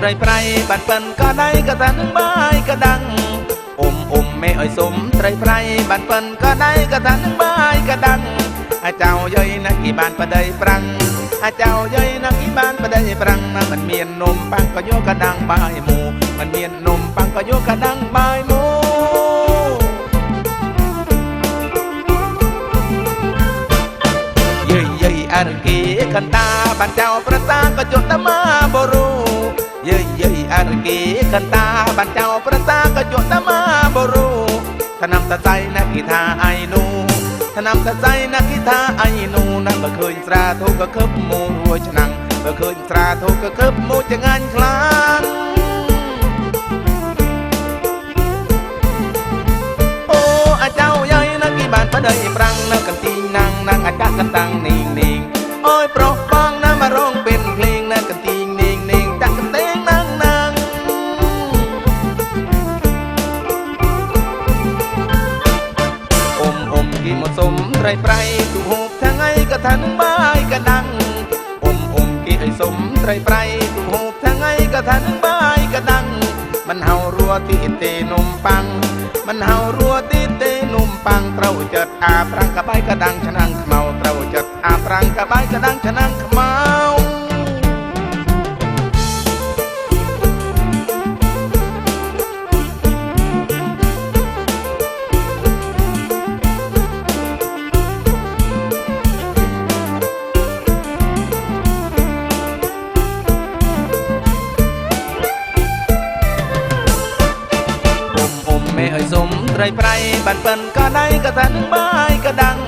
ត្រីប្រៃបាត់ប៉ិនក៏ដៃក៏តានឹងបាយក៏ដាំងអ៊ុំអ៊ុំមេឲ្យសុំត្រីប្រៃបាត់ប៉ិនក៏ដៃក៏តានឹងបាយក៏ដាំងអាចៅយាយណាគីបានប្តីប្រាំងអាចៅយាយណាគីបានប្តីប្រាំងណាមិនមាននំប៉ាំងក៏យកកដាំងបាយមូមិនមាននំប៉ាំងក៏យកកដាំងបាយមូយាយយាយអរគីកណ្ដាបានចៅប្រសាក៏ចុះតាមបរូ យាយយាយអរគីកន្តាបានចៅប្រសាក៏យកតាមបរូឆ្នាំតតៃណាគីថាអៃនូឆ្នាំតតៃណាគីថាអៃនូណាបើឃើញស្រាធូក៏ខឹបមូលរួចឆ្នាំបើឃើញស្រាធូក៏ខឹបមូលចងាញ់ខ្លាំងអូអាចៅយាយណាគីបានបដីប្រាំងនៅកន្ទីងណាំងណាំងអាចកតាំងនីងនីងអូយប្រុសបងណាមករង មកសុំត្រីប្រៃទូហូបថ្ងៃក៏ថានឹងបាយកដាំងអ៊ុំអ៊ុំគីឲ្យសុំត្រីប្រៃទូហូបថ្ងៃក៏ថានឹងបាយកដាំងមិនហៅរួទីទេនំប៉័ងមិនហៅរួទីទេនំប៉័ងត្រូវចិត្តអាប្រាំងកបាយកដាំងឆ្នាំងខ្មៅត្រូវចិត្តអាប្រាំងកបាយកដាំងឆ្នាំងខ្មៅអ៊ុំ ត្រីប្រៃបានប៉ិនក៏ដៃក៏ថានឹងបាយក៏ដឹង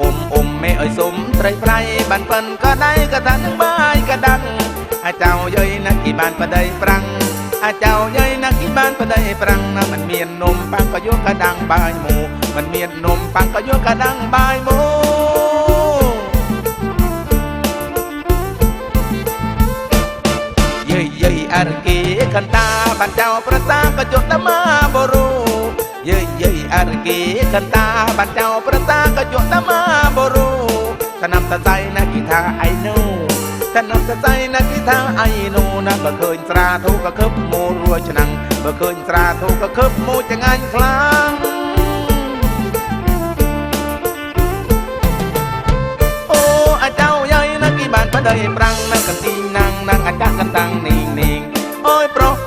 អ៊ំអ៊ំមេឲ្យសុំត្រីប្រៃបានប៉ិនក៏ដៃក៏ថានឹងបាយក៏ដឹងអាចៅយាយណាស់គេបានប្តីប្រាំងអាចៅយាយណាស់គេបានប្តីប្រាំងណាមិនមាននំប៉ាំងក៏យកក៏ដឹងបាយមូមិនមាននំប៉ាំងក៏យកក៏ដឹងបាយមូយាយយាយអរគីកន្តាបានចៅប្រសាក៏ជុតតាម គីកណ្ដាបានចៅប្រសាក៏ជក់តមាបរូថ្នាំតសៃណាគីថាអៃនូថ្នាំតសៃណាគីថាអៃនូណាបើឃើញស្រាធូក៏ខឹបមូលរួចឆ្នាំងបើឃើញស្រាធូក៏ខឹបមូចងាញ់ខ្លាំងអូអាចៅយាយណាគីបានបដិប្រាំងនៅកន្ទីងណាំងណាំងអាចកន្តាំងនីងនីងអូយប្រុស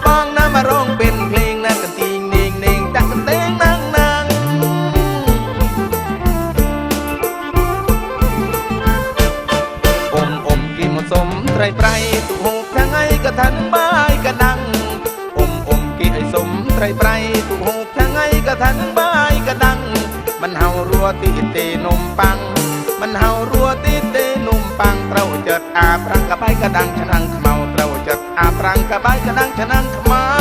សុំត្រីប្រៃទូហូបថ្ងៃក៏ថានឹងបាយកដាំងអ៊ុំអ៊ុំគីឲ្យសុំត្រីប្រៃទូហូបថ្ងៃក៏ថានឹងបាយកដាំងមិនហៅរួទីទេនំប៉័ងមិនហៅរួទីទេនំប៉័ងត្រូវចិត្តអាប្រាំងកបាយកដាំងឆ្នាំងខ្មៅត្រូវចិត្តអាប្រាំងកបាយកដាំងឆ្នាំងខ្មៅ